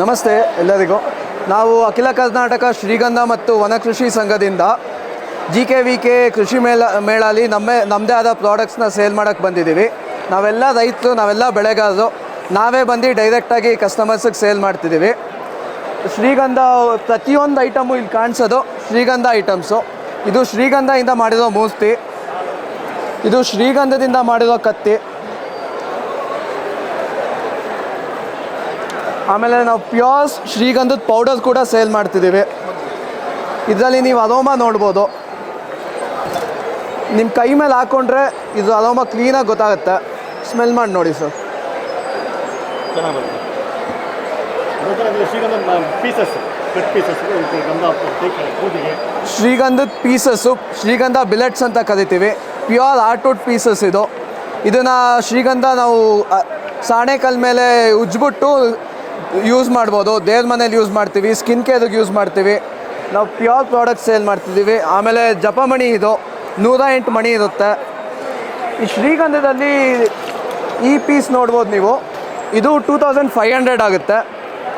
ನಮಸ್ತೆ ಎಲ್ಲರಿಗೂ. ನಾವು ಅಖಿಲ ಕರ್ನಾಟಕ ಶ್ರೀಗಂಧ ಮತ್ತು ವನಕೃಷಿ ಸಂಘದಿಂದ ಜಿ ಕೆ ವಿ ಕೆ ಕೃಷಿ ಮೇಳ ಮೇಳಲ್ಲಿ ನಮ್ಮೇ ನಮ್ಮದೇ ಆದ ಪ್ರಾಡಕ್ಟ್ಸ್ನ ಸೇಲ್ ಮಾಡೋಕ್ಕೆ ಬಂದಿದ್ದೀವಿ. ನಾವೆಲ್ಲ ರೈತರು, ನಾವೆಲ್ಲ ಬೆಳೆಗಾರರು, ನಾವೇ ಬಂದು ಡೈರೆಕ್ಟಾಗಿ ಕಸ್ಟಮರ್ಸಿಗೆ ಸೇಲ್ ಮಾಡ್ತಿದ್ದೀವಿ. ಶ್ರೀಗಂಧ ಪ್ರತಿಯೊಂದು ಐಟಮು ಇಲ್ಲಿ ಕಾಣಿಸೋದು ಶ್ರೀಗಂಧ ಐಟಮ್ಸು ಇದು ಶ್ರೀಗಂಧದಿಂದ ಮಾಡಿರೋ ಮೂರ್ತಿ. ಇದು ಶ್ರೀಗಂಧದಿಂದ ಮಾಡಿರೋ ಕತ್ತಿ. ಆಮೇಲೆ ನಾವು ಪ್ಯೂರ್ ಶ್ರೀಗಂಧದ ಪೌಡರ್ ಕೂಡ ಸೇಲ್ ಮಾಡ್ತಿದ್ದೀವಿ. ಇದರಲ್ಲಿ ನೀವು ಅರೋಮ ನೋಡ್ಬೋದು. ನಿಮ್ಮ ಕೈ ಮೇಲೆ ಹಾಕ್ಕೊಂಡ್ರೆ ಇದು ಅರೋಮ ಕ್ಲೀನಾಗಿ ಗೊತ್ತಾಗುತ್ತೆ. ಸ್ಮೆಲ್ ಮಾಡಿ ನೋಡಿ ಸರ್ ಶ್ರೀಗಂಧದ ಪೀಸಸ್ಸು ಶ್ರೀಗಂಧ ಬಿಲೆಟ್ಸ್ ಅಂತ ಕರಿತೀವಿ. ಪ್ಯೂರ್ ಆರ್ಟ್ವುಡ್ ಪೀಸಸ್ ಇದು. ಇದನ್ನು ಶ್ರೀಗಂಧ ನಾವು ಸಾಣೆಕಲ್ ಮೇಲೆ ಉಜ್ಬಿಟ್ಟು ಯೂಸ್ ಮಾಡ್ಬೋದು. ದೇವ್ರ ಮನೇಲಿ ಯೂಸ್ ಮಾಡ್ತೀವಿ. ಸ್ಕಿನ್ ಕೇರ್ಗೆ ಯೂಸ್ ಮಾಡ್ತೀವಿ. ನಾವು ಪ್ಯೂರ್ ಪ್ರಾಡಕ್ಟ್ ಸೇಲ್ ಮಾಡ್ತಿದ್ದೀವಿ. ಆಮೇಲೆ ಜಪಮಣಿ ಇದು. ನೂರ ಎಂಟು ಮಣಿ ಇರುತ್ತೆ. ಈ ಶ್ರೀಗಂಧದಲ್ಲಿ ಈ ಪೀಸ್ ನೋಡ್ಬೋದು ನೀವು. ಇದು ಟೂ ತೌಸಂಡ್ ಫೈವ್ ಹಂಡ್ರೆಡ್ ಆಗುತ್ತೆ.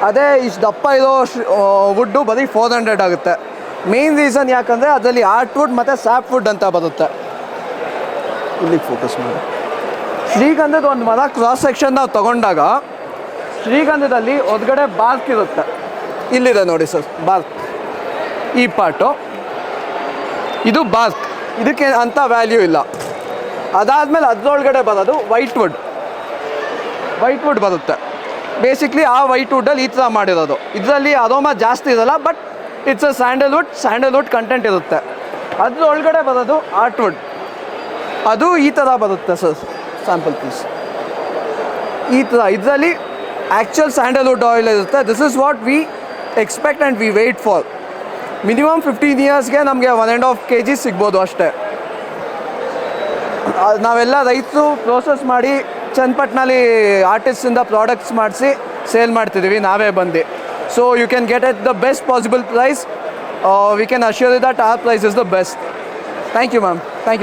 ಅದೇ ಇಷ್ಟು ದಪ್ಪ ಇರೋ ವುಡ್ಡು ಬರೀ ಫೋರ್ ಹಂಡ್ರೆಡ್ ಆಗುತ್ತೆ. ಮೇನ್ ರೀಸನ್ ಯಾಕಂದರೆ ಅದರಲ್ಲಿ ಆರ್ಟ್ ವುಡ್ ಮತ್ತು ಸ್ಯಾಪ್ ವುಡ್ ಅಂತ ಬರುತ್ತೆ. ಇಲ್ಲಿಗೆ ಫೋಕಸ್ ಮಾಡಿ. ಶ್ರೀಗಂಧದ ಒಂದು ಮರ ಕ್ರಾಸ್ ಸೆಕ್ಷನ್ ನಾವು ತಗೊಂಡಾಗ ಶ್ರೀಗಂಧದಲ್ಲಿ ಒದ್ಗಡೆ ಬಾರ್ಕ್ ಇರುತ್ತೆ. ಇಲ್ಲಿದೆ ನೋಡಿ ಸರ್ ಬಾರ್ಕ್ ಈ ಪಾಟು, ಇದು ಬಾರ್ಕ್ ಇದಕ್ಕೆ ಅಂತ ವ್ಯಾಲ್ಯೂ ಇಲ್ಲ. ಅದಾದಮೇಲೆ ಅದರೊಳಗಡೆ ಬರೋದು ವೈಟ್ ವುಡ್ ವೈಟ್ ವುಡ್ ಬರುತ್ತೆ. ಬೇಸಿಕ್ಲಿ ಆ ವೈಟ್ ವುಡ್ಡಲ್ಲಿ ಈ ಥರ ಮಾಡಿರೋದು. ಇದರಲ್ಲಿ ಅರೋಮ ಜಾಸ್ತಿ ಇರಲ್ಲ but it's a sandalwood sandalwood content ಇರುತ್ತೆ. ಅದ್ರ ಒಳಗಡೆ ಬರೋದು ಆರ್ಟ್ ವುಡ್ ಅದು ಈ ಥರ ಬರುತ್ತೆ ಸರ್ ಸ್ಯಾಂಪಲ್ ಪೀಸ್ ಈ ಥರ ಇದರಲ್ಲಿ ಆ್ಯಕ್ಚುಯಲ್ ಸ್ಯಾಂಡಲ್ವುಡ್ ಆಯಿಲ್ ಇರುತ್ತೆ this is what we expect and we wait for minimum fifteen ಇಯರ್ಸ್ಗೆ ನಮಗೆ one and half K G ಸಿಗ್ಬೋದು ಅಷ್ಟೇ ನಾವೆಲ್ಲ ರೈತರು ಪ್ರೋಸೆಸ್ ಮಾಡಿ ಚನ್ನಪಟ್ಟಣಲ್ಲಿ ಆರ್ಟಿಸ್ಟಿಂದ ಪ್ರಾಡಕ್ಟ್ಸ್ ಮಾಡಿಸಿ ಸೇಲ್ ಮಾಡ್ತಿದ್ದೀವಿ ನಾವೇ ಬಂದು so you can get at the best possible price we can assure that our price is the best thank you ma'am thank you